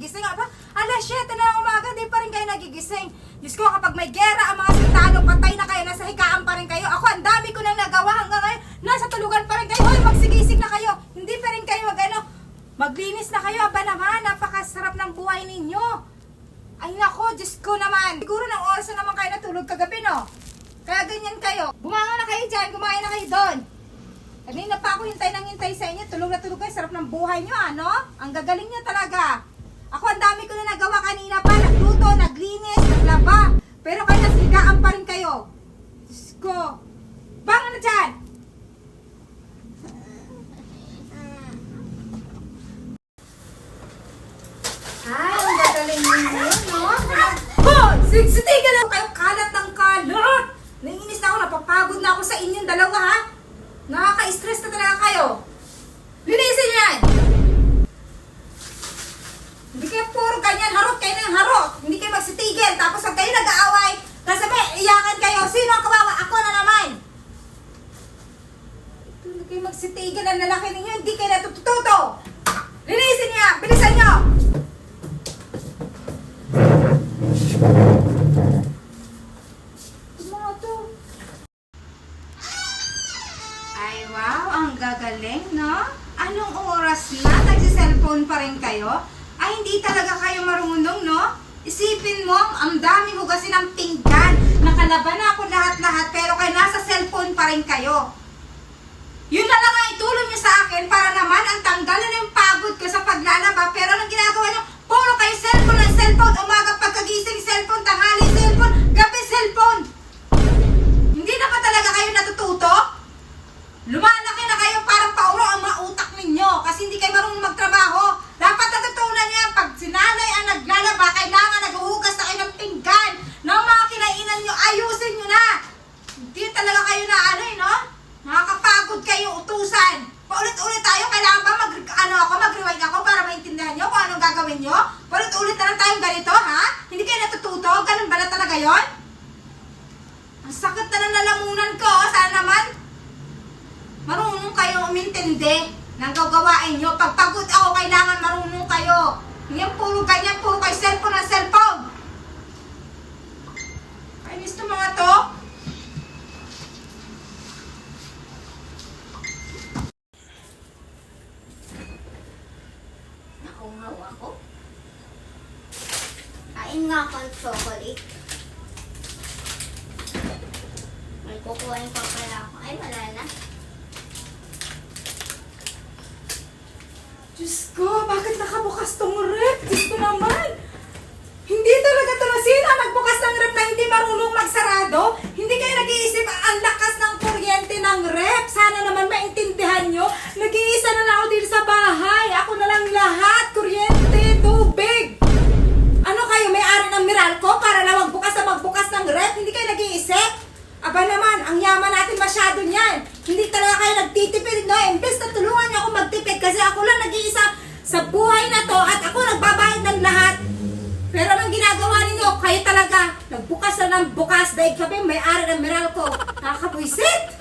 nagigising. Aba, alas 7 na umaga, di pa rin kayo nagigising. Diyos ko, kapag may gera ang mga sintalo, patay na kayo, nasa higaan pa rin kayo. Ako, ang dami ko nang nagawa hanggang ngayon. Nasa tulugan pa rin kayo. Hoy, magsigising na kayo. Hindi pa rin kayo mag, ano, maglinis na kayo. Aba naman, napakasarap ng buhay ninyo. Ay nako, Diyos ko naman. Siguro ng oras na naman kayo natulog kagabi, no? Kaya ganyan kayo. Bumangon na kayo dyan, kumain na kayo doon. Kanina pa ako hintay nang hintay sa inyo. Tulog na tulog kayo. Sarap ng buhay nyo, ano? Ang gagaling nyo talaga. Ko. Bangon na dyan! Ay, ang gagaling ninyo, no? Ho! Sigsitigan lang kayo kalat ng kalat! Naiinis na ako, napapagod na ako sa inyong dalawa, ha? Nakaka-stress na talaga kayo. Linisin niyo yan! Hindi kayo puro ganyan, harot kayo ng harot. Hindi kayo magsitigil. Tapos pag kayo nag-aaway, kasabi, iyakan kayo. Sino ang kawawa? Ako na naman. Kayo magsitigil ang lalaki ninyo. Hindi kayo natututo. Linisin niya! Bilisan niyo! Mga. Ay, wow, ang gagaling, no? Anong oras na? Nagsiselfone pa rin kayo? Ay, hindi talaga kayo marunong, no? Isipin mo, ang daming hugasin ng pinggan. Nakalaban na ako lahat-lahat, pero kayo nasa cellphone pa rin kayo. Yun na lang ang itulong niyo sa akin para naman ang tanggalan ng pagod ko sa paglalaba. Pero anong ginagawa niyo? Puro kayo cellphone ng cellphone. Umaga pagkagising cellphone, tanghali cellphone, gabi cellphone. Hindi na ba talaga kayo natututo? Lumalaki na kayo parang pauro ang mga utak ninyo kasi hindi kayo marunong magtrabaho. Dapat natutunan niya pag sinanay ang naglalaba, kailangan naghuhugas na kayo ng pinggan ng mga kinainan niyo, ayusin niyo na. Hindi talaga kayo na ano eh, no? Nakakapagod kayo utusan. Paulit-ulit tayo, kailangan ba mag, ano ako, mag-rewind ako para maintindihan niyo kung anong gagawin niyo? Paulit-ulit na lang tayong ganito, ha? Hindi kayo natututo? Ganun ba na talaga yon? Ang sakit na ng lalamunan ko, oh. sana naman marunong kayong umintindi ng gagawain nyo. Pag pagod ako, kailangan marunong kayo. Hindi yung puro ganyan, puro kayo cellphone. Kainis to mga to. Nakungaw ako. Kain nga ako ng chocolate. May kukuhain pa pala ako. Ay, wala na. Diyos ko, bakit nakabukas tong rep? Diyos ko naman. Hindi talaga to na sino nagbukas ng rep na hindi marunong magsarado? Aba naman, ang yaman natin masyado niyan. Hindi talaga kayo nagtitipid, no? Imbes na tulungan niyo ako magtipid kasi ako lang nag-iisa sa buhay na to at ako nagbabayad ng lahat. Pero anong ginagawa ninyo? Kayo talaga, nagbukas na ng bukas dahil kami may-ari ng Meralco. Nakakabwisit!